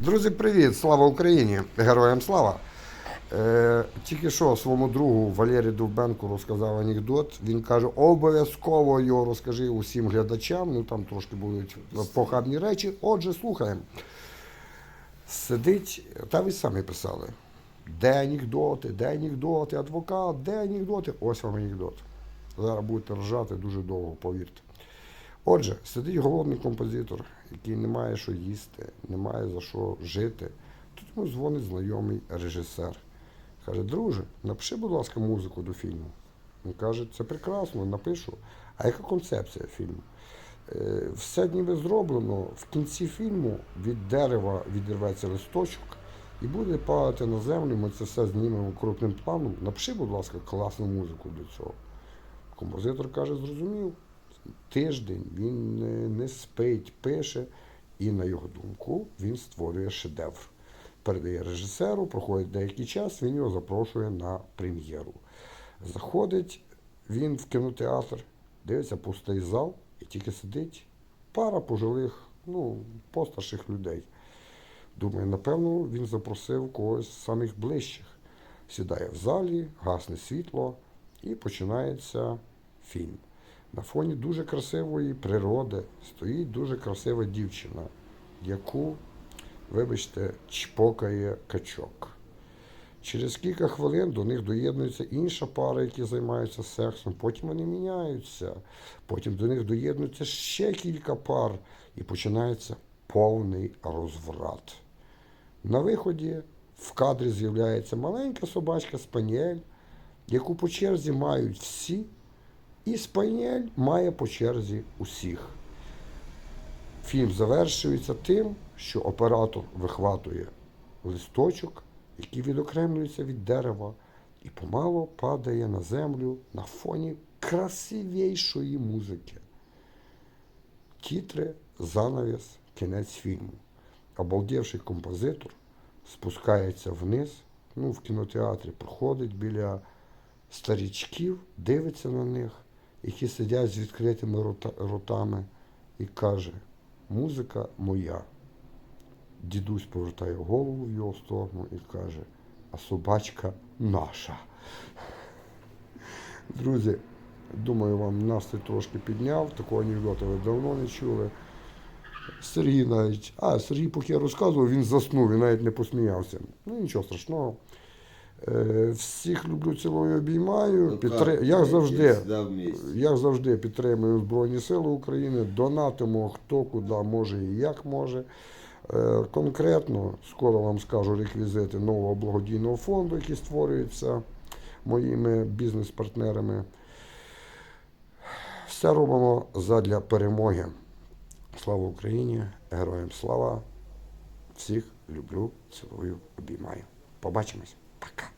Друзі, привіт! Слава Україні! Героям слава! Е, тільки що своєму другу Валерію Довбенку розказав анекдот. Він каже, обов'язково його розкажи усім глядачам. Ну там трошки будуть похабні речі. Отже, слухаємо. Сидить, та ви самі писали. Де анекдоти, де анекдоти, адвокат, де анекдоти? Ось вам анекдот. Зараз будете ржати дуже довго, повірте. Отже, сидить голодний композитор, який не має що їсти, не має за що жити. Тут йому дзвонить знайомий режисер. Каже, друже, напиши, будь ласка, музику до фільму. Він каже, це прекрасно, напишу. А яка концепція фільму? Е, Все ніби зроблено. В кінці фільму від дерева відірветься листочок і буде падати на землю. Ми це все знімемо крупним планом. Напиши, будь ласка, класну музику до цього. Композитор каже, зрозумів. Тиждень він не, спить, пише, і на його думку він створює шедевр. Передає режисеру, проходить деякий час, він його запрошує на прем'єру. Заходить він в кінотеатр, дивиться пустий зал, і тільки сидить пара пожилих, ну, постарших людей. Думаю, напевно, він запросив когось з самих ближчих. Сідає в залі, гасне світло, і починається фільм. На фоні дуже красивої природи стоїть дуже красива дівчина, яку, вибачте, чпокає качок. Через кілька хвилин до них доєднується інша пара, які займаються сексом. Потім вони міняються. Потім до них доєднується ще кілька пар, і починається повний розврат. На виході в кадрі з'являється маленька собачка Спаніель, яку по черзі мають всі, і Спаніель має по черзі усіх. Фільм завершується тим, що оператор вихватує листочок, який відокремлюється від дерева, і помало падає на землю на фоні красивішої музики. Тітри, занавіс, кінець фільму. Обалдівший композитор спускається вниз, ну, в кінотеатрі проходить біля старічків, дивиться на них, які сидять з відкритими ротами, і каже: музика моя. Дідусь повертає голову в його сторону і каже, а собачка наша. Друзі, думаю, вам настрій трошки підняв. Такого анекдота ви давно не чули. Сергій навіть. А, Сергій, поки я розказував, він заснув, він навіть не посміявся. Ну нічого страшного. Е, всіх люблю, цілую, обіймаю. Ну, Підтри... Як завжди. Як завжди підтримую Збройні Сили України, донатимо хто куди може і як може. Е, Конкретно скоро вам скажу реквізити нового благодійного фонду, який створюється моїми бізнес-партнерами. Все робимо задля перемоги. Слава Україні! Героям слава! Всіх люблю, цілую, обіймаю. Побачимось! Пока.